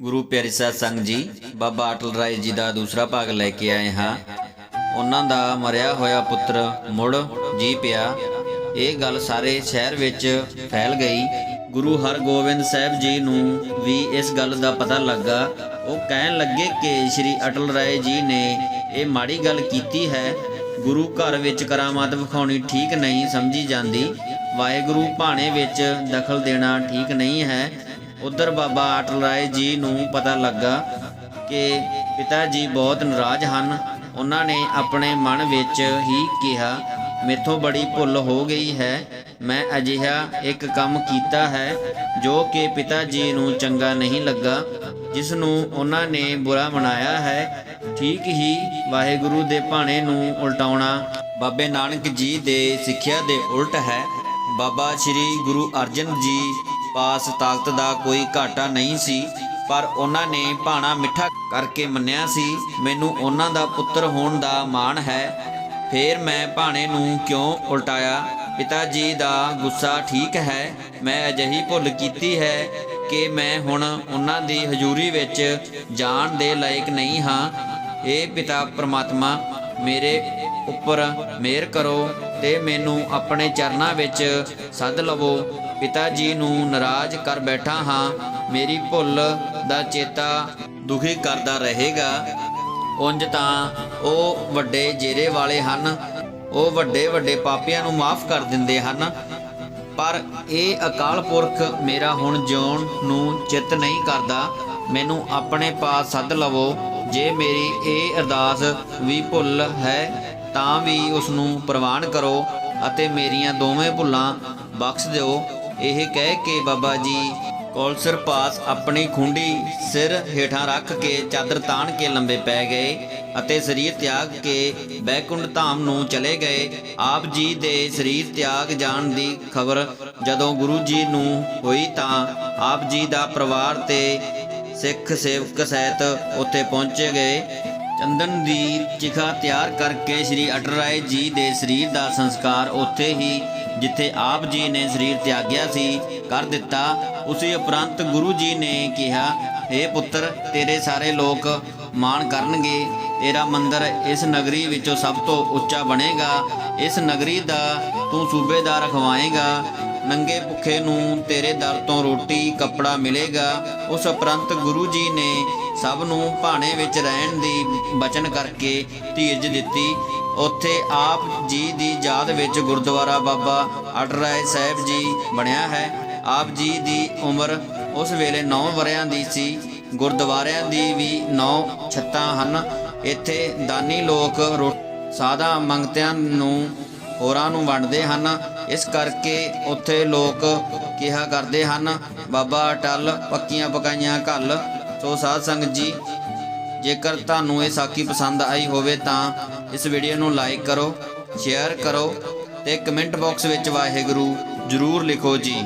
ਗੁਰੂ ਪਿਆਰੀ ਸਾਧ ਸੰਗ ਜੀ, ਬਾਬਾ ਅਟਲ ਰਾਏ ਜੀ ਦਾ ਦੂਸਰਾ ਭਾਗ ਲੈ ਕੇ ਆਏ ਹਾਂ। ਉਹਨਾਂ ਦਾ ਮਰਿਆ ਹੋਇਆ ਪੁੱਤਰ ਮੁੜ ਜੀ ਪਿਆ। ਇਹ ਗੱਲ ਸਾਰੇ ਸ਼ਹਿਰ ਵਿੱਚ ਫੈਲ ਗਈ। ਗੁਰੂ ਹਰਗੋਬਿੰਦ ਸਾਹਿਬ ਜੀ ਨੂੰ ਵੀ ਇਸ ਗੱਲ ਦਾ ਪਤਾ ਲੱਗਾ। ਉਹ ਕਹਿਣ ਲੱਗੇ ਕਿ ਸ੍ਰੀ ਅਟਲ ਰਾਏ ਜੀ ਨੇ ਇਹ ਮਾੜੀ ਗੱਲ ਕੀਤੀ ਹੈ। ਗੁਰੂ ਘਰ ਵਿੱਚ ਕਰਾਮਾਤ ਵਿਖਾਉਣੀ ਠੀਕ ਨਹੀਂ ਸਮਝੀ ਜਾਂਦੀ। ਵਾਹਿਗੁਰੂ ਭਾਣੇ ਵਿੱਚ ਦਖਲ ਦੇਣਾ ਠੀਕ ਨਹੀਂ ਹੈ। ਉਧਰ ਬਾਬਾ ਅਟਲ ਰਾਏ ਜੀ ਨੂੰ ਪਤਾ ਲੱਗਾ ਕਿ ਪਿਤਾ ਜੀ ਬਹੁਤ ਨਾਰਾਜ਼ ਹਨ। ਉਹਨਾਂ ਨੇ ਆਪਣੇ ਮਨ ਵਿੱਚ ਹੀ ਕਿਹਾ, ਮੇਥੋਂ ਬੜੀ ਭੁੱਲ ਹੋ ਗਈ ਹੈ। ਮੈਂ ਅਜਿਹਾ ਇੱਕ ਕੰਮ ਕੀਤਾ ਹੈ, ਜੋ ਕਿ ਪਿਤਾ ਜੀ ਨੂੰ ਚੰਗਾ ਨਹੀਂ ਲੱਗਾ। ਜਿਸ ਨੂੰ ਉਹਨਾਂ ਨੇ ਬੁਰਾ ਮਨਾਇਆ ਹੈ, ਠੀਕ ਹੀ ਵਾਹਿਗੁਰੂ ਦੇ ਭਾਣੇ ਨੂੰ ਉਲਟਾਉਣਾ। ਬਾਬੇ ਨਾਨਕ ਜੀ ਦੇ ਸਿੱਖਿਆ ਦੇ ਉਲਟ ਹੈ। ਬਾਬਾ ਸ੍ਰੀ ਗੁਰੂ ਅਰਜਨ ਜੀ ਪਾਸ ਤਾਕਤ ਦਾ ਕੋਈ ਘਾਟਾ ਨਹੀਂ ਸੀ, ਪਰ ਉਹਨਾਂ ਨੇ ਭਾਣਾ ਮਿੱਠਾ ਕਰਕੇ ਮੰਨਿਆ ਸੀ, ਮੈਨੂੰ ਉਹਨਾਂ ਦਾ ਪੁੱਤਰ ਹੋਣ ਦਾ ਮਾਣ ਹੈ। ਫੇਰ ਮੈਂ ਭਾਣੇ ਨੂੰ ਕਿਉਂ ਉਲਟਾਇਆ? ਪਿਤਾ ਜੀ ਦਾ ਗੁੱਸਾ ਠੀਕ ਹੈ। ਮੈਂ ਅਜਿਹੀ ਭੁੱਲ ਕੀਤੀ ਹੈ ਕਿ ਮੈਂ ਹੁਣ ਉਹਨਾਂ ਦੀ ਹਜ਼ੂਰੀ ਵਿੱਚ ਜਾਣ ਦੇ ਲਾਇਕ ਨਹੀਂ ਹਾਂ। ਇਹ ਪਿਤਾ ਪ੍ਰਮਾਤਮਾ, ਮੇਰੇ ਉੱਪਰ ਮਿਹਰ ਕਰੋ ਤੇ ਮੈਨੂੰ ਆਪਣੇ ਚਰਨਾਂ ਵਿੱਚ ਸੱਦ ਲਵੋ। ਪਿਤਾ ਜੀ ਨੂੰ ਨਾਰਾਜ਼ ਕਰ ਬੈਠਾ ਹਾਂ, ਮੇਰੀ ਭੁੱਲ ਦਾ ਚੇਤਾ ਦੁਖੀ ਕਰਦਾ ਰਹੇਗਾ। ਉਂਝ ਤਾਂ ਉਹ ਵੱਡੇ ਜੇਰੇ ਵਾਲੇ ਹਨ, ਉਹ ਵੱਡੇ ਵੱਡੇ ਪਾਪੀਆਂ ਨੂੰ ਮਾਫ ਕਰ ਦਿੰਦੇ ਹਨ। ਪਰ ਇਹ ਅਕਾਲ ਪੁਰਖ ਮੇਰਾ ਹੁਣ ਜਿਉਣ ਨੂੰ ਚਿੱਤ ਨਹੀਂ ਕਰਦਾ। ਮੈਨੂੰ ਆਪਣੇ ਪਾਸ ਸੱਦ ਲਵੋ, ਜੇ ਮੇਰੀ ਇਹ ਅਰਦਾਸ ਵੀ ਭੁੱਲ ਹੈ, ਤਾਂ ਵੀ ਉਸ ਨੂੰ ਪ੍ਰਵਾਨ ਕਰੋ ਅਤੇ ਮੇਰੀਆਂ ਦੋਵੇਂ ਭੁੱਲਾਂ ਬਖਸ਼ ਦਿਓ। ਇਹ ਕਹਿ ਕੇ ਬਾਬਾ ਜੀ ਕੌਲਸਰ ਪਾਸ ਆਪਣੀ ਖੁੰਡੀ ਸਿਰ ਹੇਠਾਂ ਰੱਖ ਕੇ ਚਾਦਰ ਤਾਣ ਕੇ ਲੰਬੇ ਪੈ ਗਏ ਅਤੇ ਸਰੀਰ ਤਿਆਗ ਕੇ ਬੈਕੁੰਡ ਧਾਮ ਨੂੰ ਚਲੇ ਗਏ। ਆਪ ਜੀ ਦੇ ਸਰੀਰ ਤਿਆਗ ਜਾਣ ਦੀ ਖਬਰ ਜਦੋਂ ਗੁਰੂ ਜੀ ਨੂੰ ਹੋਈ ਤਾਂ ਆਪ ਜੀ ਦਾ ਪਰਿਵਾਰ ਤੇ ਸਿੱਖ ਸੇਵਕ ਸਹਿਤ ਉੱਥੇ ਪਹੁੰਚੇ ਗਏ। ਚੰਦਨ ਦੀ ਚਿਖਾ ਤਿਆਰ ਕਰਕੇ ਸ੍ਰੀ ਅਟਲ ਰਾਏ ਜੀ ਦੇ ਸਰੀਰ ਦਾ ਸੰਸਕਾਰ ਉੱਥੇ ਹੀ, ਜਿੱਥੇ ਆਪ ਜੀ ਨੇ ਸਰੀਰ ਤਿਆਗਿਆ ਸੀ, ਕਰ ਦਿੱਤਾ। ਉਸੇ ਉਪਰੰਤ ਗੁਰੂ ਜੀ ਨੇ ਕਿਹਾ हे ਪੁੱਤਰ, ਤੇਰੇ ਸਾਰੇ ਲੋਕ ਮਾਣ ਕਰਨਗੇ। ਤੇਰਾ ਮੰਦਰ ਇਸ ਨਗਰੀ ਵਿੱਚੋਂ ਸਭ ਤੋਂ ਉੱਚਾ ਬਣੇਗਾ। ਇਸ ਨਗਰੀ ਦਾ ਤੂੰ ਸੂਬੇਦਾਰ ਰਖਵਾਏਗਾ। ਨੰਗੇ ਭੁੱਖੇ ਨੂੰ ਤੇਰੇ ਦਰ ਤੋਂ ਰੋਟੀ, ਕੱਪੜਾ ਮਿਲੇਗਾ। ਉਸ ਉਪਰੰਤ ਗੁਰੂ ਜੀ ਨੇ ਸਭ ਨੂੰ ਭਾਣੇ ਵਿੱਚ ਰਹਿਣ ਦੀ ਬਚਨ ਕਰਕੇ ਧੀਰਜ ਦਿੱਤੀ। ਉੱਥੇ ਆਪ ਜੀ ਦੀ ਯਾਦ ਵਿੱਚ ਗੁਰਦੁਆਰਾ ਬਾਬਾ ਅਟਲ ਰਾਏ ਸਾਹਿਬ ਜੀ ਬਣਿਆ ਹੈ। ਆਪ ਜੀ ਦੀ ਉਮਰ ਉਸ ਵੇਲੇ 9 ਵਰਿਆਂ ਦੀ ਸੀ। ਗੁਰਦੁਆਰਿਆਂ ਦੀ ਵੀ 9 ਛੱਤਾਂ ਹਨ। ਇੱਥੇ ਦਾਨੀ ਲੋਕ ਰੋ- ਸਾਦਾ ਮੰਗਤਿਆਂ ਨੂੰ, ਹੋਰਾਂ ਨੂੰ ਵੰਡਦੇ ਹਨ। ਇਸ ਕਰਕੇ ਉੱਥੇ ਲੋਕ ਕਿਹਾ ਕਰਦੇ ਹਨ, ਬਾਬਾ ਅਟਲ ਪੱਕੀਆਂ ਪਕਾਈਆਂ ਘੱਲ। ਸੋ ਸਾਧ ਸੰਗਤ ਜੀ, ਜੇਕਰ ਤੁਹਾਨੂੰ ਇਹ ਸਾਖੀ ਪਸੰਦ ਆਈ ਹੋਵੇ ਤਾਂ ਇਸ ਵੀਡੀਓ ਨੂੰ ਲਾਈਕ ਕਰੋ ਸ਼ੇਅਰ ਕਰੋ ਤੇ ਕਮੈਂਟ ਬਾਕਸ ਵਿੱਚ ਵਾਹਿਗੁਰੂ ਜ਼ਰੂਰ ਲਿਖੋ ਜੀ।